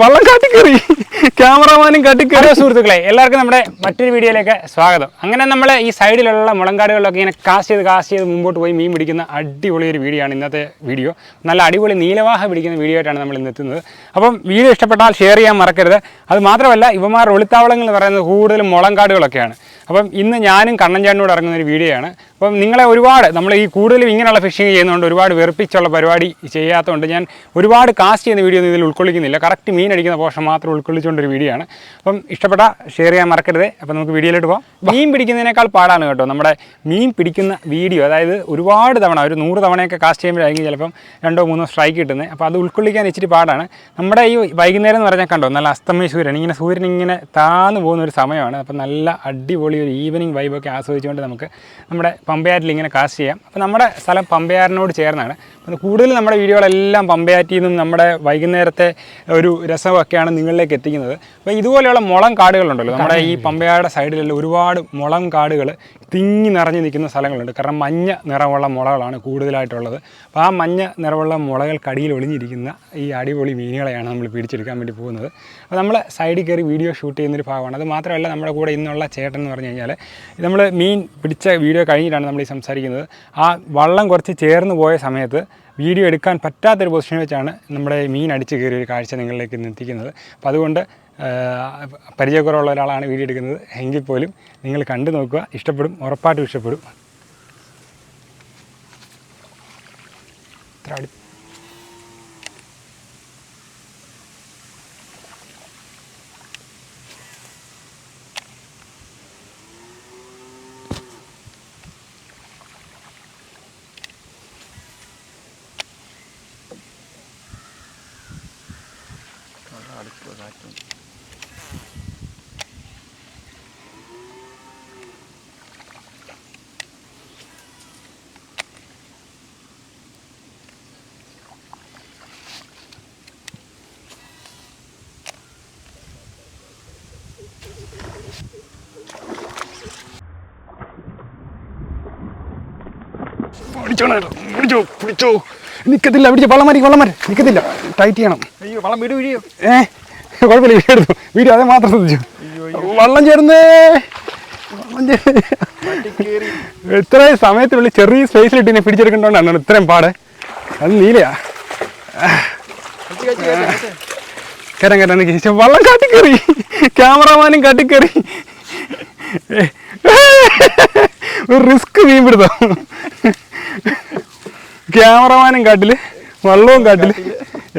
വള്ളം കാട്ടിക്കറി. ക്യാമറമാനും കാട്ടിക്കറി. സുഹൃത്തുക്കളെ എല്ലാവർക്കും നമ്മുടെ മറ്റൊരു വീഡിയോയിലേക്ക് സ്വാഗതം. അങ്ങനെ നമ്മൾ ഈ സൈഡിലുള്ള മുളങ്കാടുകളിലൊക്കെ ഇങ്ങനെ കാസ്റ്റ് ചെയ്ത് കാസ്റ്റ് ചെയ്ത് മുമ്പോട്ട് പോയി മീൻ പിടിക്കുന്ന അടിപൊളി ഒരു വീഡിയോ ആണ് ഇന്നത്തെ വീഡിയോ നല്ല അടിപൊളി നീലവാഹ പിടിക്കുന്ന വീഡിയോ ആയിട്ടാണ് നമ്മൾ ഇന്ന് എത്തുന്നത്. അപ്പം വീഡിയോ ഇഷ്ടപ്പെട്ടാൽ ഷെയർ ചെയ്യാൻ മറക്കരുത്. അത് മാത്രമല്ല ഇവന്മാർ ഒളിത്താവളങ്ങൾ എന്ന് പറയുന്നത് കൂടുതലും മുളങ്കാടുകളൊക്കെയാണ്. അപ്പം ഇന്ന് ഞാനും കണ്ണൻചാണ്ടിനോട് ഇറങ്ങുന്ന ഒരു വീഡിയോ ആണ് അപ്പം നിങ്ങളെ ഒരുപാട് നമ്മൾ ഈ കൂടുതലും ഇങ്ങനെയുള്ള ഫിഷിങ് ചെയ്യുന്നതുകൊണ്ട് ഒരുപാട് വെറുപ്പിച്ചുള്ള പരിപാടി ചെയ്യാത്തതുകൊണ്ട് ഞാൻ ഒരുപാട് കാസ്റ്റ് ചെയ്യുന്ന വീഡിയോ ഒന്നും ഇതിൽ ഉൾക്കൊള്ളിക്കുന്നില്ല. കറക്റ്റ് മീൻ അടിക്കുന്ന പോർഷൻ മാത്രം ഉൾക്കൊള്ളിച്ചുകൊണ്ട് ഒരു വീഡിയോ ആണ് അപ്പം ഇഷ്ടപ്പെട്ട ഷെയർ ചെയ്യാൻ മറക്കരുത്. അപ്പം നമുക്ക് വീഡിയോയിലോട്ട് പോകാം മീൻ പിടിക്കുന്നതിനേക്കാൾ പാടാണ് കേട്ടോ നമ്മുടെ മീൻ പിടിക്കുന്ന വീഡിയോ. അതായത് ഒരുപാട് തവണ ഒരു നൂറ് തവണയൊക്കെ കാസ്റ്റ് ചെയ്യുമ്പോഴായിരിക്കും ചിലപ്പം രണ്ടോ മൂന്നോ സ്ട്രൈക്ക് കിട്ടുന്നത് അപ്പോൾ അത് ഉൾക്കൊള്ളിക്കാൻ ഇച്ചിരി പാടാണ്. നമ്മുടെ ഈ വൈകുന്നേരം എന്ന് പറഞ്ഞാൽ കണ്ടോ നല്ല അസ്തമയ സൂര്യൻ ഇങ്ങനെ സൂര്യൻ ഇങ്ങനെ താന്നു പോകുന്ന ഒരു സമയമാണ്. അപ്പം നല്ല അടിപൊളി ഒരു ഈവനിങ് വൈബൊക്കെ ആസ്വദിച്ചുകൊണ്ട് നമുക്ക് നമ്മുടെ പമ്പയാറ്റിൽ ഇങ്ങനെ കാസ്റ്റ് ചെയ്യാം. അപ്പോൾ നമ്മുടെ സ്ഥലം പമ്പയാറിനോട് ചേർന്നാണ്. അപ്പോൾ കൂടുതൽ നമ്മുടെ വീഡിയോകളെല്ലാം പമ്പയാറ്റിൽ നിന്നും നമ്മുടെ വൈകുന്നേരത്തെ ഒരു രസമൊക്കെയാണ് നിങ്ങളിലേക്ക് എത്തിക്കുന്നത്. അപ്പോൾ ഇതുപോലെയുള്ള മുളം കാടുകളുണ്ടല്ലോ. നമ്മുടെ ഈ പമ്പയാറുടെ സൈഡിലെല്ലാം ഒരുപാട് മുളം കാടുകൾ തിങ്ങി നിറഞ്ഞു നിൽക്കുന്ന സ്ഥലങ്ങളുണ്ട്. കാരണം മഞ്ഞ നിറമുള്ള മുളകളാണ് കൂടുതലായിട്ടുള്ളത്. അപ്പോൾ ആ മഞ്ഞ നിറമുള്ള മുളകൾക്കടിയിൽ ഒളിഞ്ഞിരിക്കുന്ന ഈ അടിപൊളി മീനുകളെയാണ് നമ്മൾ പിടിച്ചെടുക്കാൻ വേണ്ടി പോകുന്നത്. അപ്പോൾ നമ്മൾ സൈഡിൽ കയറി വീഡിയോ ഷൂട്ട് ചെയ്യുന്നൊരു ഭാഗമാണ്. അത് മാത്രമല്ല നമ്മുടെ കൂടെ ഇന്നുള്ള ചേട്ടൻ എന്ന് കഴിഞ്ഞാൽ നമ്മൾ മീൻ പിടിച്ച വീഡിയോ കഴിഞ്ഞിട്ടാണ് നമ്മൾ ഈ സംസാരിക്കുന്നത്. ആ വള്ളം കുറച്ച് ചേർന്ന് പോയ സമയത്ത് വീഡിയോ എടുക്കാൻ പറ്റാത്തൊരു പൊസിഷനിൽ വെച്ചാണ് നമ്മുടെ മീൻ അടിച്ച് കയറിയ ഒരു കാഴ്ച നിങ്ങളിലേക്ക് എത്തിക്കുന്നത്. അപ്പോൾ അതുകൊണ്ട് പരിചയക്കുറവുള്ള ഒരാളാണ് വീഡിയോ എടുക്കുന്നത്. എങ്കിൽ പോലും നിങ്ങൾ കണ്ടു നോക്കുക. ഇഷ്ടപ്പെടും ഉറപ്പായിട്ടും ഇഷ്ടപ്പെടും. ഇത്ര അടുത്ത് പിടിച്ചോണ പിടിച്ചോ പിടിച്ചോ നിൽക്കത്തില്ല പിടിച്ചോ. വള്ളം മാറ്റി വള്ളം നിൽക്കത്തില്ല ടൈറ്റ് ചെയ്യണം. അയ്യോ വളം വീട് വീഴിയോ? ഏ? കുഴപ്പമില്ല വീഡിയോ എടുത്തു. വീഡിയോ അതേ മാത്രം ശ്രദ്ധിച്ചു. വള്ളം ചേർന്നേ ഇത്രയും സമയത്തിനുള്ളിൽ ചെറിയ സ്പേസിലിട്ട് ഇന്നെ പിടിച്ചെടുക്കേണ്ടോണ്ടാണ് ഇത്രയും പാട്. അത് നീലയാ. കയറാൻ കയറാൻ ശ്ശെ, വള്ളം കാട്ടിക്കറി ക്യാമറമാനും കാട്ടിക്കറി ഒരു റിസ്ക് മീൻ പിടുത്തം ക്യാമറമാനും കാട്ടിൽ വള്ളവും കാട്ടിൽ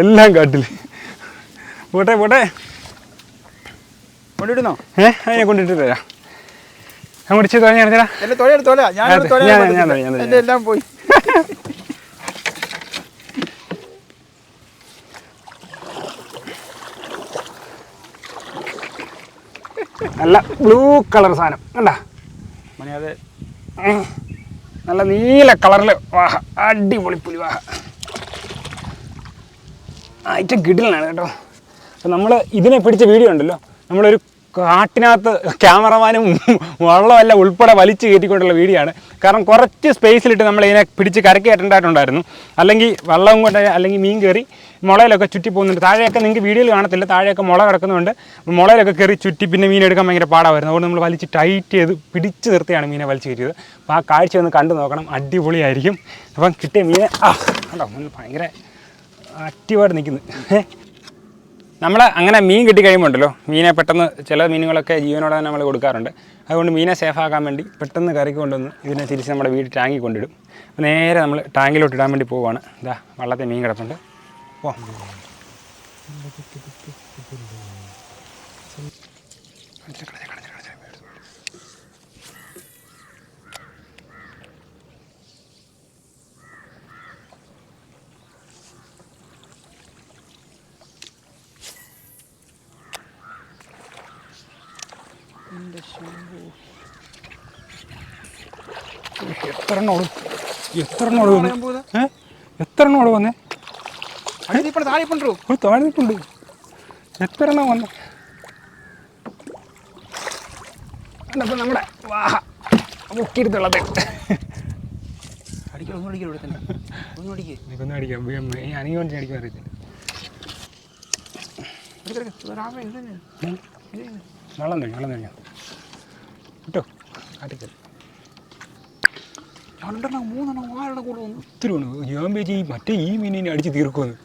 എല്ലാം കാട്ടിൽ. പോട്ടെ പോട്ടെ. കൊണ്ടിടുന്നോ? ഏഹ് അതിനെ കൊണ്ടിട്ട് തരാം. അങ്ങോട്ട് ചെയ്ത് ഞാൻ മുടിച്ച് തൊല ഞാൻ- ഞാൻ- ഞാൻ- ഞാൻ- എന്റെ എല്ലാം പോയി. നല്ല ബ്ലൂ കളർ സാധനം. കണ്ടാ? മണി അതെ. നല്ല നീല കളറിൽ വാഹ. അടിപൊളി പുലിവാഹ. ആയിട്ട് കിടിലാണ് കേട്ടോ. അപ്പം നമ്മൾ ഇതിനെ പിടിച്ച വീഡിയോ ഉണ്ടല്ലോ. നമ്മളൊരു കാട്ടിനകത്ത് ക്യാമറമാനും വള്ളമല്ല ഉൾപ്പെടെ വലിച്ചു കയറ്റിക്കൊണ്ടുള്ള വീഡിയോ ആണ്. കാരണം കുറച്ച് സ്പേസിലിട്ട് നമ്മൾ ഇതിനെ പിടിച്ച് കരക്കി കയറ്റേണ്ടതായിട്ടുണ്ടായിരുന്നു. അല്ലെങ്കിൽ വള്ളവും കൊണ്ട് അല്ലെങ്കിൽ മീൻ കയറി മുളയിലൊക്കെ ചുറ്റി പോകുന്നുണ്ട്. താഴെയൊക്കെ നിങ്ങൾക്ക് വീഡിയോയിൽ കാണത്തില്ല. താഴെയൊക്കെ മുള കിടക്കുന്നുണ്ട് മുളയിലൊക്കെ കയറി ചുറ്റി പിന്നെ മീൻ എടുക്കാൻ ഭയങ്കര പാടായിരുന്നു അതുകൊണ്ട് നമ്മൾ വലിച്ച് ടൈറ്റ് ചെയ്ത് പിടിച്ച് നിർത്തിയാണ് മീനെ വലിച്ചു കയറ്റിയത്. അപ്പോൾ ആ കാഴ്ച ഒന്ന് കണ്ടു നോക്കണം. അടിപൊളിയായിരിക്കും. അപ്പം കിട്ടിയ മീനെ ആ കണ്ടോ? ഭയങ്കര ആക്റ്റീവായിട്ട് നിൽക്കുന്നു. നമ്മൾ അങ്ങനെ മീൻ കിട്ടി കഴിയുമ്പോൾ ഉണ്ടല്ലോ മീനെ പെട്ടെന്ന് ചില മീനുകളൊക്കെ ജീവനോടെ തന്നെ നമ്മൾ കൊടുക്കാറുണ്ട് അതുകൊണ്ട് മീനെ സേഫ് ആക്കാൻ വേണ്ടി പെട്ടെന്ന് കറിക്ക് കൊണ്ടുവന്ന് ഇതിനെ തിരിച്ച് നമ്മുടെ വീട് ടാങ്കിൽ കൊണ്ടിടും അപ്പോൾ നേരെ നമ്മൾ ടാങ്കിലോട്ട് ഇടാൻ വേണ്ടി പോവുകയാണ് ഇതാ വള്ളത്തെ മീൻ കിടപ്പുണ്ട് ഓ എത്ര എണ്ണം എത്ര എണ്ണം എത്ര പറയാൻ പോകുന്നത്? ഏ? എത്ര എണ്ണം ഓടും വന്നേ? അടി ഇപ്പോൾ താഴെ പണ്ടോ ഒരു താഴെ നിൽപ്പുണ്ട് എത്ര എണ്ണം വന്നു? അപ്പം നമ്മുടെ വാഹ മുക്കിയിരുത്തുള്ളത് അടിക്കോ ഒന്നും അടിക്കോ ഇവിടെ തന്നെ? ഒന്നും അടിക്കേ. എനിക്കൊന്നും അടിക്കാം. അനിയോണ്ട് അടിക്കാൻ അറിയത്തില്ല. വെള്ളം തരും വെള്ളം തരും. കിട്ടോ? കാട്ടിക്കൽ രണ്ടെണ്ണം മൂന്നെണ്ണം ആരുടെ കൂടെ വന്നു ഒത്തിരി ഉണ്ട് ഞാൻ വെച്ച് ഈ മറ്റേ ഈ മീനിനെ അടിച്ച് തീർക്കുമെന്ന്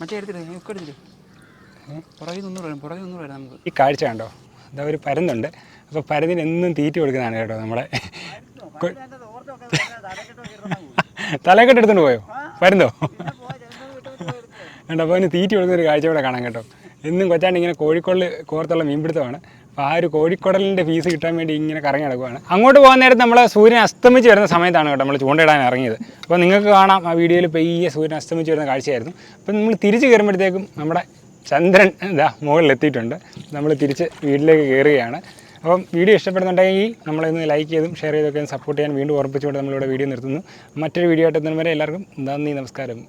മറ്റേ എടുത്തിട്ട് ഒക്കെ എടുത്തിട്ട്. പുറകിൽ നിന്ന് വരാം പുറകിൽ നിന്ന് വരാം നമുക്ക്. ഈ കാഴ്ച കണ്ടോ? എന്താ ഒരു പരന്നുണ്ട് അപ്പോൾ പരന്നിന് എന്നും തീറ്റ കൊടുക്കുന്നതാണ് കേട്ടോ നമ്മളെ തലക്കെട്ടെടുത്തോണ്ട് തലക്കെട്ട് പോയോ? പരുന്തോ? കണ്ടോ? അപ്പോൾ അതിന് തീറ്റി കൊടുക്കുന്ന ഒരു കാഴ്ച കൂടെ കാണാം കേട്ടോ. എന്നും കൊച്ചാണ്ട് ഇങ്ങനെ കോഴിക്കോട് കോർത്തുള്ള മീൻപിടുത്തമാണ്. അപ്പോൾ ആ ഒരു കോഴിക്കോടലിന്റെ ഫീസ് കിട്ടാൻ വേണ്ടി ഇങ്ങനെ കറങ്ങി നടക്കുകയാണ് അങ്ങോട്ട് പോകുന്ന നേരത്ത് നമ്മൾ സൂര്യൻ അസ്തമിച്ച് വരുന്ന സമയത്താണ് കേട്ടോ നമ്മൾ ചൂണ്ടയിടാൻ ഇറങ്ങിയത്. അപ്പോൾ നിങ്ങൾക്ക് കാണാം ആ വീഡിയോയിൽ പെയ്യ സൂര്യൻ അസ്തമിച്ച് വരുന്ന കാഴ്ചയായിരുന്നു. അപ്പോൾ നമ്മൾ തിരിച്ച് കയറുമ്പോഴത്തേക്കും നമ്മുടെ ചന്ദ്രൻ ഇതാ മുകളിൽ എത്തിയിട്ടുണ്ട്. നമ്മൾ തിരിച്ച് വീട്ടിലേക്ക് കയറുകയാണ്. അപ്പം വീഡിയോ ഇഷ്ടപ്പെടുന്നുണ്ടെങ്കിൽ നമ്മളിന്ന് ലൈക്ക് ചെയ്തും ഷെയർ ചെയ്തൊക്കെ സപ്പോർട്ട് ചെയ്യാൻ വീണ്ടും ഓർപ്പിച്ചുകൊണ്ട് നമ്മളിവിടെ വീഡിയോ നിർത്തുന്നു. മറ്റൊരു വീഡിയോ ആയിട്ട് എത്തുന്നവരെ എല്ലാവർക്കും നന്ദി നമസ്കാരം.